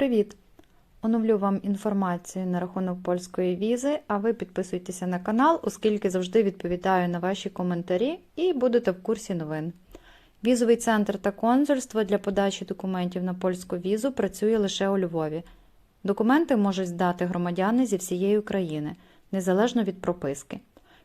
Привіт! Оновлю вам інформацію на рахунок польської візи, а ви підписуйтеся на канал, оскільки завжди відповідаю на ваші коментарі і будете в курсі новин. Візовий центр та консульство для подачі документів на польську візу працює лише у Львові. Документи можуть здати громадяни зі всієї України, незалежно від прописки.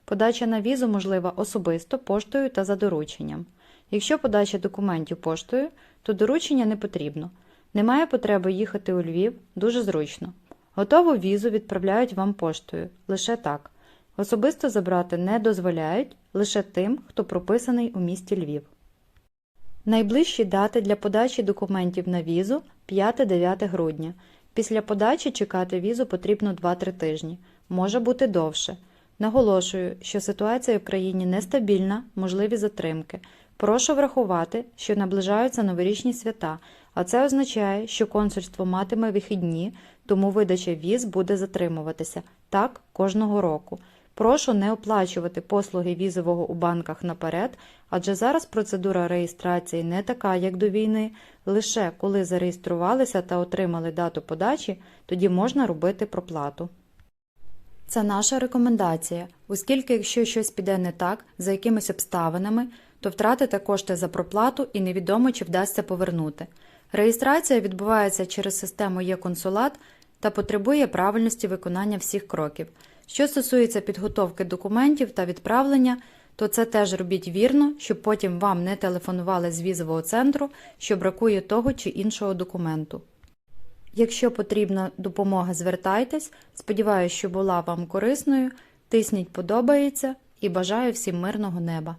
Подача на візу можлива особисто, поштою та за дорученням. Якщо подача документів поштою, то доручення не потрібно. Немає потреби їхати у Львів, дуже зручно. Готову візу відправляють вам поштою, лише так. Особисто забрати не дозволяють лише тим, хто прописаний у місті Львів. Найближчі дати для подачі документів на візу 5-9 грудня. Після подачі чекати візу потрібно 2-3 тижні, може бути довше. Наголошую, що ситуація в країні нестабільна, можливі затримки. Прошу врахувати, що наближаються новорічні свята, а це означає, що консульство матиме вихідні, тому видача віз буде затримуватися так кожного року. Прошу не оплачувати послуги візового у банках наперед, адже зараз процедура реєстрації не така, як до війни. Лише коли зареєструвалися та отримали дату подачі, тоді можна робити проплату. Це наша рекомендація, оскільки якщо щось піде не так, за якимись обставинами, то втратите кошти за проплату і невідомо, чи вдасться повернути. Реєстрація відбувається через систему «Є-консулат» та потребує правильності виконання всіх кроків. Що стосується підготовки документів та відправлення, то це теж робіть вірно, щоб потім вам не телефонували з візового центру, що бракує того чи іншого документу. Якщо потрібна допомога, звертайтесь. Сподіваюся, що була вам корисною. Тисніть подобається і бажаю всім мирного неба.